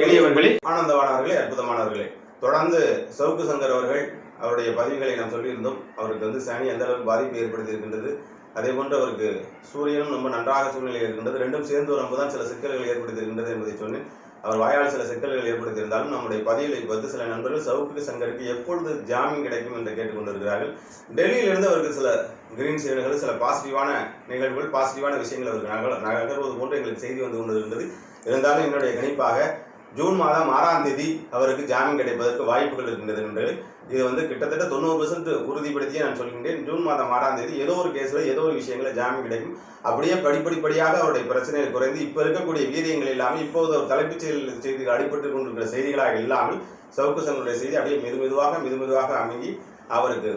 எளியவர்களே ஆனந்தவானவர்களே அற்புதமானவர்களே. தொடர்ந்து சவுக்கு சங்கர் அவர்கள் அவருடைய பதிவுகளை நாம் சொல்லியிருந்தோம். அவருக்கு வந்து சனி எந்த அளவுக்கு பாதிப்பு ஏற்படுத்தி இருக்கின்றது அதே போன்று அவருக்கு சூரியனும் ரொம்ப நன்றாக சூழ்நிலை இருக்கின்றது. ரெண்டும் சேர்ந்து வரும்போது தான் சில சிக்கல்கள் ஏற்படுத்தி இருக்கின்றது என்பதை சொன்னேன். அவர் வாயால் சில சிக்கல்கள் ஏற்படுத்தியிருந்தாலும் நம்முடைய பதிவில் வந்து சில நண்பர்கள் சவுக்கு சங்கருக்கு எப்பொழுது ஜாமீன் கிடைக்கும் என்று கேட்டுக்கொண்டிருக்கிறார்கள். டெல்லியிலிருந்து அவருக்கு சில கிரீன் சைடுகள் சில பாசிட்டிவான நிகழ்வுகள் பாசிட்டிவான விஷயங்கள் அவருக்கு நகர்வது போன்று எங்களுக்கு செய்தி வந்து கொண்டிருக்கின்றது. இருந்தாலும் என்னுடைய கணிப்பாக ஜூன் மாதம் ஆறாம் தேதி அவருக்கு ஜாமீன் கிடைப்பதற்கு வாய்ப்புகள் இருக்கின்றது என்று இது வந்து கிட்டத்தட்ட தொண்ணூறு பெர்சன்ட் உறுதிப்படுத்தியே நான் சொல்கின்றேன். ஜூன் மாதம் ஆறாம் தேதி ஏதோ ஒரு கேஸில் ஏதோ ஒரு விஷயங்களில் ஜாமீன் கிடைக்கும். அப்படியே படிப்படிப்படியாக அவருடைய பிரச்சனைகள் குறைந்து இப்போ இருக்கக்கூடிய வீரியங்கள் இல்லாமல் இப்போது ஒரு தலைப்புச் செயல் செய்திகள் அடிபட்டு கொண்டிருக்கிற செய்திகளாக இல்லாமல் சவுக்கு சங்கருடைய செய்தி அப்படியே மெது மெதுவாக மெது மெதுவாக அமைங்கி அவருக்கு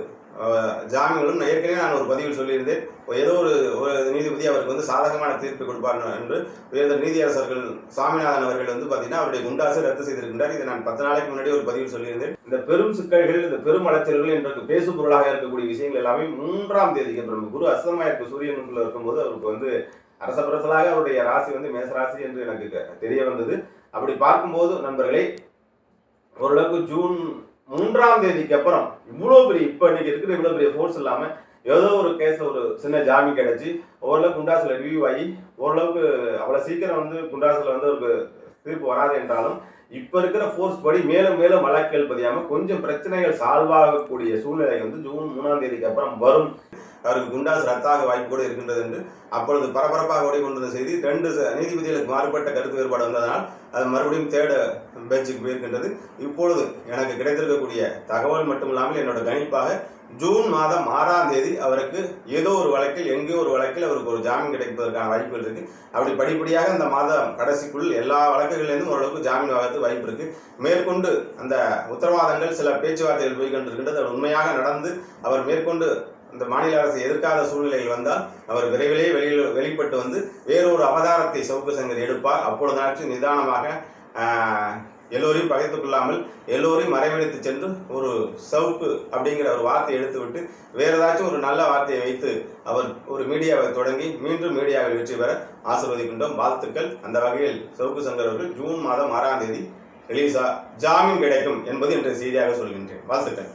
ஜாமீன்களும் ஏற்கனவே நான் ஒரு பதிவில் சொல்லியிருந்தேன். ஏதோ ஒரு ஒரு நீதிபதி அவருக்கு வந்து சாதகமான தீர்ப்பு கொடுப்பார் என்று உயர்ந்த நீதியரசர்கள் சாமிநாதன் அவர்கள் வந்து பார்த்தீங்கன்னா அவருடைய குண்டாசை ரத்து செய்திருக்கின்றார். இதை நான் பத்து நாளைக்கு முன்னாடி ஒரு பதிவில் சொல்லியிருந்தேன். இந்த பெரும் சிக்கல்கள் இந்த பெரும் அலைச்சல்கள் என்ற பேசு பொருளாக இருக்கக்கூடிய விஷயங்கள் எல்லாமே மூன்றாம் தேதி அப்புறம் குரு அஸ்தமாயிருக்கு இருக்க சூரியனுக்குள்ள இருக்கும்போது அவருக்கு வந்து அரசபரசலாக அவருடைய ராசி வந்து மேசராசி என்று எனக்கு தெரிய வந்தது. அப்படி பார்க்கும்போது நண்பர்களே ஓரளவுக்கு ஜூன் மூன்றாம் தேதிக்கு அப்புறம் இவ்வளோ பெரிய இப்போ இன்னைக்கு இருக்கிற இவ்வளோ பெரிய ஃபோர்ஸ் இல்லாமல் ஏதோ ஒரு கேஸில் ஒரு சின்ன ஜாமீன் கிடச்சி ஓரளவுக்கு குண்டாசில் ரிவ்யூ ஆகி ஓரளவுக்கு அவ்வளோ சீக்கிரம் வந்து குண்டாசில் வந்து ஒரு தீர்ப்பு வராது என்றாலும் இப்போ இருக்கிற ஃபோர்ஸ் படி மேலும் மேலும் வழக்குகள் பதியாமல் கொஞ்சம் பிரச்சனைகள் சால்வ் ஆகக்கூடிய சூழ்நிலை வந்து ஜூன் மூணாம் தேதிக்கு அப்புறம் வரும். அவருக்கு குண்டாஸ் ரத்தாக வாய்ப்பு கூட இருக்கின்றது என்று அப்பொழுது பரபரப்பாக ஓடிக்கொண்டிருந்த செய்தி ரெண்டு ச- நீதிபதிகளுக்கு மாறுபட்ட கருத்து வேறுபாடு வந்ததனால் அது மறுபடியும் தேட பெஞ்சுக்கு போயிருக்கின்றது. இப்பொழுது எனக்கு கிடைத்திருக்கக்கூடிய தகவல் மட்டுமில்லாமல் என்னோட கணிப்பாக ஜூன் மாதம் ஆறாம் தேதி அவருக்கு ஏதோ ஒரு வழக்கில் எங்கேயோ ஒரு வழக்கில் அவருக்கு ஒரு ஜாமீன் கிடைப்பதற்கான வாய்ப்புகள் இருக்கு. அப்படி படிப்படியாக இந்த மாதம் கடைசிக்குள் எல்லா வழக்குகளிலிருந்தும் ஓரளவுக்கு ஜாமீன் வாங்கிறது வாய்ப்பு இருக்கு. மேற்கொண்டு அந்த உத்தரவாதங்கள் சில பேச்சுவார்த்தைகள் போய் கொண்டிருக்கின்றது உண்மையாக நடந்து அவர் மேற்கொண்டு இந்த மாநில அரசு எதிர்க்காத சூழ்நிலையில் வந்தால் அவர் விரைவிலே வெளியில் வெளிப்பட்டு வந்து வேறொரு அவதாரத்தை சவுக்கு சங்கர் எடுப்பார். அப்பொழுதாச்சும் நிதானமாக எல்லோரையும் பகைத்து கொள்ளாமல் எல்லோரையும் மறைவெடுத்து சென்று ஒரு சவுக்கு அப்படிங்கிற ஒரு வார்த்தையை எடுத்துவிட்டு வேற ஏதாச்சும் ஒரு நல்ல வார்த்தையை வைத்து அவர் ஒரு மீடியாவை தொடங்கி மீண்டும் மீடியாவில் வெற்றி பெற ஆசிர்வதிக்கின்றோம். வாழ்த்துக்கள். அந்த வகையில் சவுக்கு சங்கர் அவர்கள் ஜூன் மாதம் ஆறாம் தேதி ரிலீஸா ஜாமீன் கிடைக்கும் என்பது இன்றைய செய்தியாக சொல்கின்றேன். வாழ்த்துக்கள்.